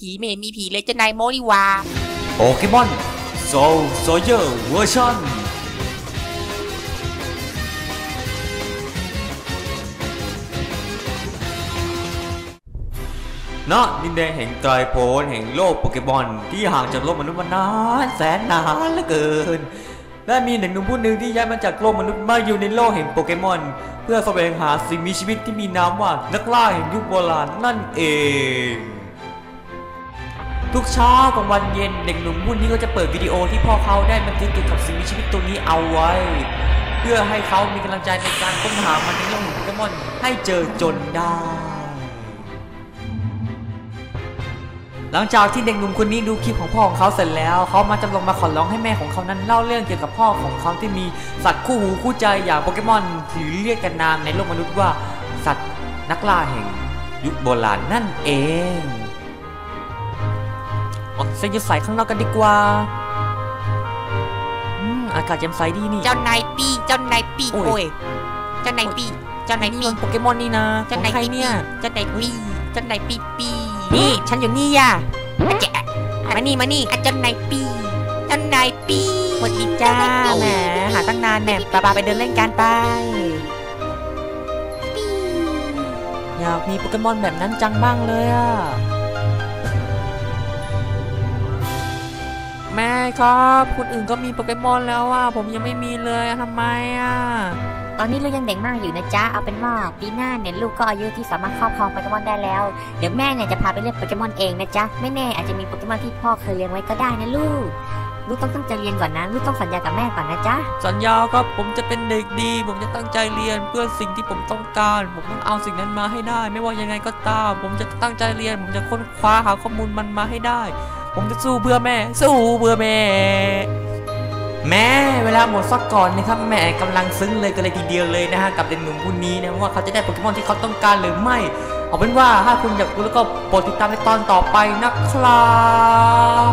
ผีไม่เห็นมีผีเลยเจ้านายโมดีวาโปเกมอนโซลโซเยอร์เวอร์ชันณดินแดนแห่งไตรโพนแห่งโลกโปเกมอนที่ห่างจากโลกมนุษย์มานานแสนนานเหลือเกิน และมีหนึ่งหนุ่มผู้หนึ่งที่ย้ายมาจากโลกมนุษย์มาอยู่ในโลกแห่งโปเกมอน เพื่อแสวงหาสิ่งมีชีวิตที่มีนามว่านักล่าแห่งยุคโบราณนั่นเอง ทุกเช้ากับวันเย็นเด็กหนุ่มผู้นี้ก็จะเปิดวิดีโอที่พ่อเขาได้บันทึกเกี่ยวกับสิ่งมีชีวิตตัวนี้เอาไว้ เพื่อให้เขามีกำลังใจในการค้นหามันในโลกแห่งโปเกมอนให้เจอจนได้ หลังจากที่เด็กหนุ่มคนนี้ดูคลิปของพ่อของเขาเสร็จแล้ว เขามาจำลองมาขอร้องให้แม่ของเขานั้นเล่าเรื่องเกี่ยวกับพ่อของเขาที่มีสัตว์คู่หูคู่ใจอย่างโปเกมอนที่เรียกกันนามในโลกมนุษย์ว่า สัตว์นักล่าแห่งยุคโบราณนั่นเอง ออกเส้นยืดสายข้างนอกกันดีกว่าอืมอากาศแจ่มใสดีนี่ เจ้านายปีเจ้านายปีโอ้ย โอ้ยเจ้านายปีเจ้านายนี่ปีมันโปเกมอนนี่นะเจ้าของนายใครปีเนี่ย เจ้านายปีเจ้านายปีปีนี่ฉันอยู่นี่ย่ะอาเจ๊ะมานี่มานี่อาเจ้านายปีเจ้านายปีสวัสดีจ้าแหมหาตั้งนานแหมปาปาไปเดินเล่นกันไปอยากมีโปเกมอนแบบนั้นจังบ้างเลยอะ ครับ คนอื่นก็มีโปเกมอนแล้วอะผมยังไม่มีเลยอะทำไมอะตอนนี้ลูกยังเด็กมากอยู่นะจ๊ะ เอาเป็นว่าปีหน้าเนี่ยลูกก็อายุที่สามารถครอบครองโปเกมอนได้แล้ว เดี๋ยวแม่เนี่ยจะพาไปเลือกโปเกมอนเองนะจ๊ะ ไม่แน่อาจจะมีโปเกมอนที่พ่อเคยเลี้ยงไว้ก็ได้นะลูก ลูกต้องตั้งใจเรียนก่อนนะ ลูกต้องสัญญากับแม่ก่อนนะจ๊ะ สัญญาครับผมจะเป็นเด็กดี ผมจะตั้งใจเรียนเพื่อสิ่งที่ผมต้องการ ผมต้องเอาสิ่งนั้นมาให้ได้ ไม่ว่ายังไงก็ตาม ผมจะตั้งใจเรียน ผมจะค้นคว้าหาข้อมูลมันมาให้ได้ ผมจะสู้เพื่อแม่ สู้เพื่อแม่ แม่เวลาหมดสักก่อนนะครับแม่กำลังซึ้งเลยกันเลยทีเดียวเลยนะฮะกับเด็กหนุ่มผู้นี้นะว่าเขาจะได้โปเกมอนที่เขาต้องการหรือไม่เอาเป็นว่าถ้าคุณอยากรู้แล้วก็โปรดติดตามในตอนต่อไปนะครับ